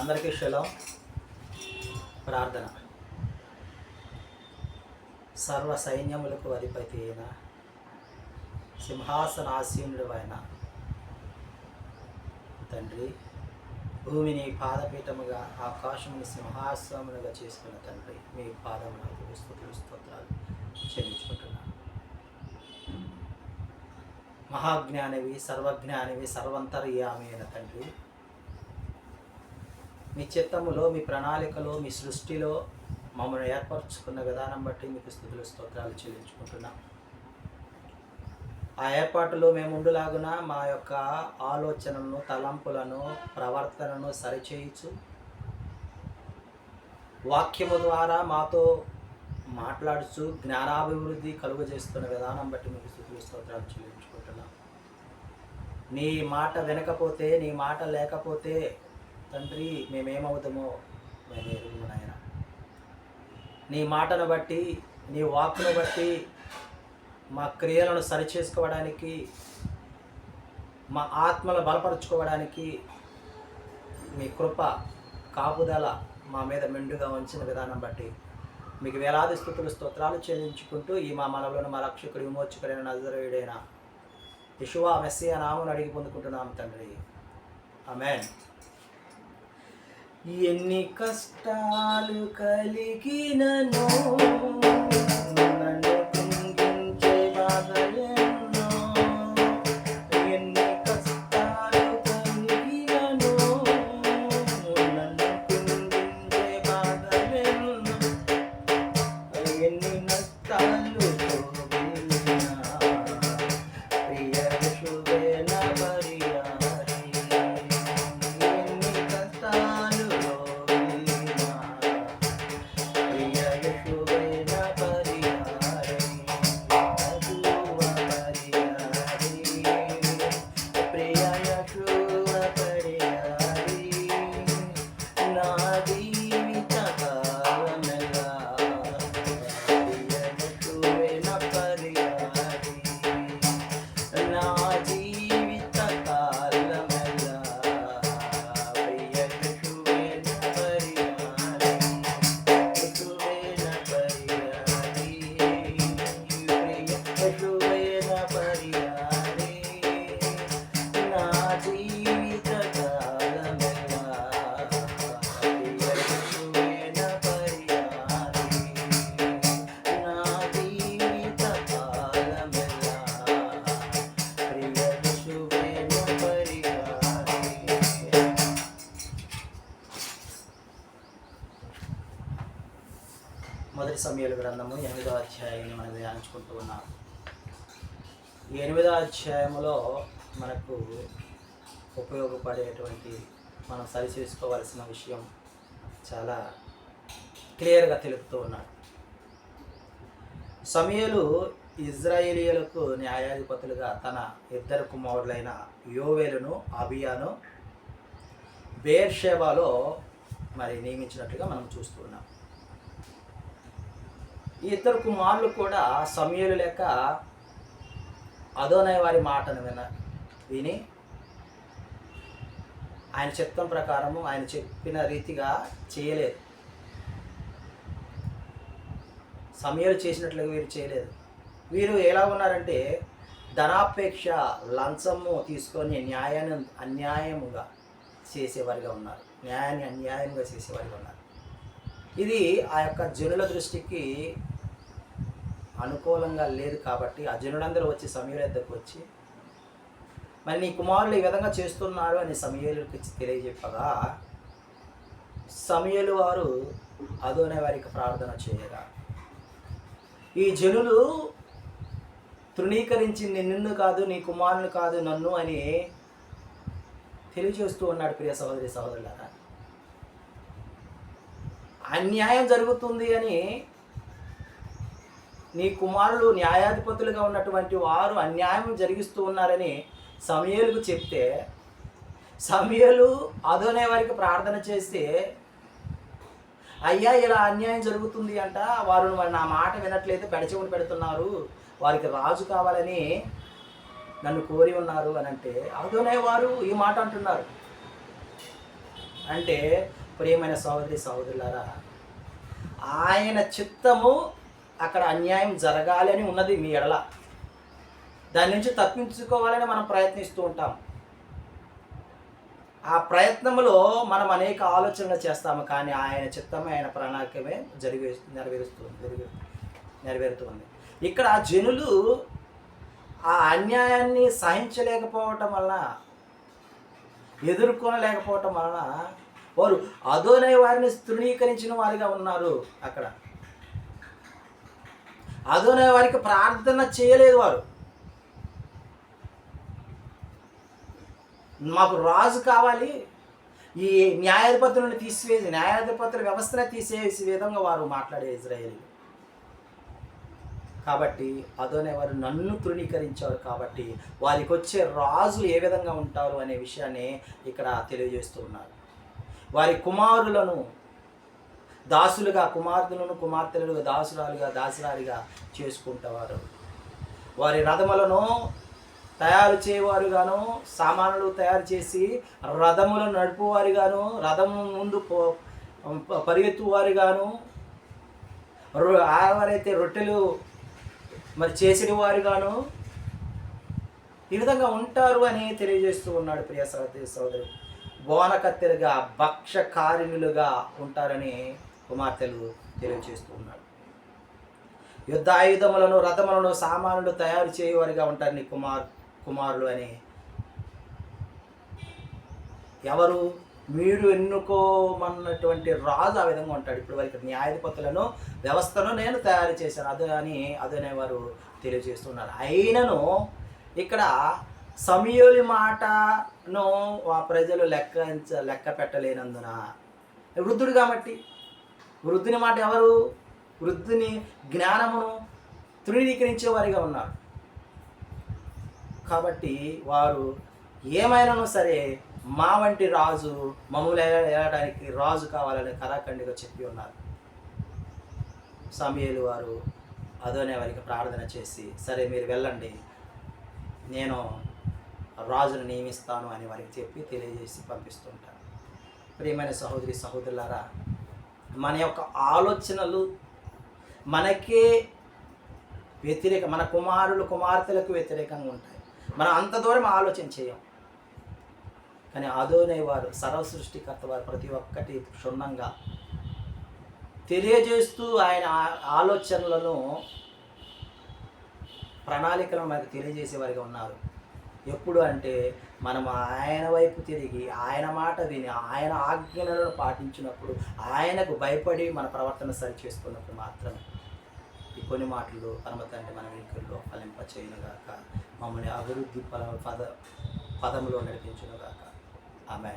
అందరికీ శలం ప్రార్థన. సర్వ సైన్యములకు అధిపతి అయిన సింహాసనాసీనుడు అయిన తండ్రి భూమిని పాదపీఠముగా ఆకాశముని సింహాసనములుగా చేసుకున్న తండ్రి మీ పాదములకు స్థుతులు స్తోత్రాలు చెల్లించుకుంటున్నాను. మహాజ్ఞానివి సర్వజ్ఞానివి సర్వంతర్యామి అయిన తండ్రి మీ చిత్తములో మీ ప్రణాళికలో మీ సృష్టిలో మమ్మల్ని ఏర్పరచుకున్న విధానం బట్టి మీకు స్థుతులు స్తోత్రాలు చెల్లించుకుంటున్నాం. ఆ ఏర్పాటులో మేము ఉండులాగున మా యొక్క ఆలోచనలను తలంపులను ప్రవర్తనను సరిచేయచ్చు వాక్యము ద్వారా మాతో మాట్లాడుచు జ్ఞానాభివృద్ధి కలుగజేస్తున్న విధానం బట్టి మీకు స్థుతులు స్తోత్రాలు చెల్లించుకుంటున్నాం. నీ మాట వినకపోతే నీ మాట లేకపోతే తండ్రి మేమేమవుతామో మేము నాయన. నీ మాటను బట్టి నీ వాక్కును బట్టి మా క్రియలను సరిచేసుకోవడానికి మా ఆత్మను బలపరుచుకోవడానికి మీ కృప కాపుదల మా మీద మెండుగా ఉంచిన విధానం బట్టి మీకు వేలాది స్థుతులు స్తోత్రాలు చెల్లించుకుంటూ ఈ మా మనలోని మా రక్షకుడు విమోచకుడైన నజరేయుడైన యశువా మెస్సియా నామను అడిగి పొందుకుంటున్నాము తండ్రి. ఆమెన్. ఎన్ని కష్టాలు కలిగినను. సమయాల గ్రంథము ఎనిమిదో అధ్యాయాన్ని మనం ధ్యానించుకుంటూ ఉన్నాం. ఈ ఎనిమిదో అధ్యాయములో మనకు ఉపయోగపడేటువంటి మనం సరిచేసుకోవాల్సిన విషయం చాలా క్లియర్గా తెలుపుతూ ఉన్నాడు. సమయలు ఇజ్రాయేలీలకు న్యాయాధిపతులుగా తన ఇద్దరు కుమారులైన యోవేలును అబియాను బేర్షేబాలో మరి నియమించినట్లుగా మనం చూస్తున్నాం ఈ ఇద్దరు కుమారులు కూడా సమయలు లెక్క అదోనయ వారి మాటను విన విని ఆయన చిత్తం ప్రకారము ఆయన చెప్పిన రీతిగా చేయలేదు. సమయాలు చేసినట్లుగా వీరు చేయలేదు. వీరు ఎలా ఉన్నారంటే ధనాపేక్ష లంచము తీసుకొని న్యాయాన్ని అన్యాయముగా చేసేవారిగా ఉన్నారు. న్యాయాన్ని అన్యాయంగా చేసేవారిగా ఉన్నారు. ఇది ఆ యొక్క జనుల దృష్టికి అనుకూలంగా లేదు కాబట్టి ఆ జనులందరూ వచ్చి సమీర దగ్గరకు వచ్చి మరి నీ కుమారులు ఈ విధంగా చేస్తున్నారు అని సమయాలకు తెలియజెప్పగా సమయలు వారు అదోనే వారికి ప్రార్థన చేయగా. ఈ జనులు తృణీకరించింది నిన్ను కాదు నీ కుమారుని కాదు నన్ను అని తెలియజేస్తూ ఉన్నాడు ప్రియ సహోదరి సహోదరులారా. అన్యాయం జరుగుతుంది అని నీ కుమారులు న్యాయాధిపతులుగా ఉన్నటువంటి వారు అన్యాయం జరిగిస్తూ ఉన్నారని సమయలకు చెప్తే సమయలు అదోనే వారికి ప్రార్థన చేస్తే అయ్యా ఇలా అన్యాయం జరుగుతుంది అంట వారు మరి నా మాట వినట్లయితే పెడచెవులు పెడుతున్నారు వారికి రాజు కావాలని నన్ను కోరి ఉన్నారు అని అంటే అదోనే వారు ఈ మాట అంటున్నారు. అంటే ప్రియమైన సోదరి సోదరులారా ఆయన చిత్తము అక్కడ అన్యాయం జరగాలి అని ఉన్నది మీ ఎడల. దాని నుంచి తప్పించుకోవాలని మనం ప్రయత్నిస్తూ ఉంటాం. ఆ ప్రయత్నంలో మనం అనేక ఆలోచనలు చేస్తాము కానీ ఆయన చిత్తమే ఆయన ప్రణాళికమే జరిగే నెరవేరుస్తుంది జరిగే నెరవేరుతుంది. ఇక్కడ జనులు ఆ అన్యాయాన్ని సహించలేకపోవటం వలన ఎదుర్కొనలేకపోవటం వలన వారు అదోనే వారిని తృణీకరించిన వారిగా ఉన్నారు అక్కడ. అదోనే వారికి ప్రార్థన చేయలేదు వారు. మాకు రాజు కావాలి. ఈ న్యాయాధిపతులను తీసివేసి న్యాయాధిపతుల వ్యవస్థనే తీసేసి విధంగా వారు మాట్లాడే ఇజ్రాయేల్ కాబట్టి అదోనే వారు నన్ను తృణీకరించారు కాబట్టి వారికి వచ్చే రాజు ఏ విధంగా ఉంటారు అనే విషయాన్ని ఇక్కడ తెలియజేస్తూ ఉన్నారు. వారి కుమారులను దాసులుగా కుమార్తెలను కుమార్తెలుగా దాసురాలుగా దాసురాలిగా చేసుకుంటవారు. వారి రథములను తయారు చేయవారుగాను సామానులు తయారు చేసి రథములను నడుపువారుగాను రథం ముందు పరిగెత్తువారుగాను ఎవరైతే రొట్టెలు మరి చేసిన వారుగాను ఈ విధంగా ఉంటారు అని తెలియజేస్తూ ఉన్నాడు ప్రియ సహోదరి. సోదరు బోనకత్తెలుగా భక్షకారిణులుగా ఉంటారని కుమార్తెలు తెలియజేస్తూ ఉన్నాడు యుద్ధ ఆయుధములను రథములను సామానులు తయారు చేయవారిగా ఉంటారని కుమార్ కుమారులు అని ఎవరు? మీరు ఎన్నుకోమన్నటువంటి రాజు ఆ విధంగా ఉంటాడు. ఇప్పుడు వారికి న్యాయాధిపతులను వ్యవస్థను నేను తయారు చేశాను. అదే అని అదనే వారు తెలియజేస్తున్నారు అయినను ఇక్కడ సమయోలి మాటను ఆ ప్రజలు లెక్క లెక్క పెట్టలేనందున వృద్ధుడు కాబట్టి వృద్ధుని మాట ఎవరు? వృద్ధుని జ్ఞానమును తృణీకరించే వారిగా ఉన్నారు. కాబట్టి వారు ఏమైనాను సరే మా వంటి రాజు మమ్మల్ని వెళ్ళడానికి రాజు కావాలని కరాఖండిగా చెప్పి ఉన్నారు. సమయలు వారు అదోనే వారికి ప్రార్థన చేసి సరే మీరు వెళ్ళండి నేను రాజును నియమిస్తాను అని వారికి చెప్పి తెలియజేసి పంపిస్తుంటారు. ప్రియమైన సహోదరి సహోదరులారా మన యొక్క ఆలోచనలు మనకే వ్యతిరేక మన కుమారులు కుమార్తెలకు వ్యతిరేకంగా ఉంటాయి. మనం అంత దూరం ఆలోచన చేయం. కానీ ఆదోనే వారు సర్వ సృష్టికర్త వారు ప్రతి ఒక్కటి క్షుణ్ణంగా తెలియజేస్తూ ఆయన ఆలోచనలను ప్రణాళికలను మనకు తెలియజేసేవారిగా ఉన్నారు. ఎప్పుడు అంటే మనం ఆయన వైపు తిరిగి ఆయన మాట విని ఆయన ఆజ్ఞలను పాటించినప్పుడు ఆయనకు భయపడి మన ప్రవర్తన సరి చేసుకున్నప్పుడు మాత్రమే ఈ కొన్ని మాటలు పరమతండ్రి మన వెనుకల్లో ఫలింప చేయనుగాక మమ్మల్ని అభివృద్ధి పద పద పదములో నడిపించునుగాక. ఆమె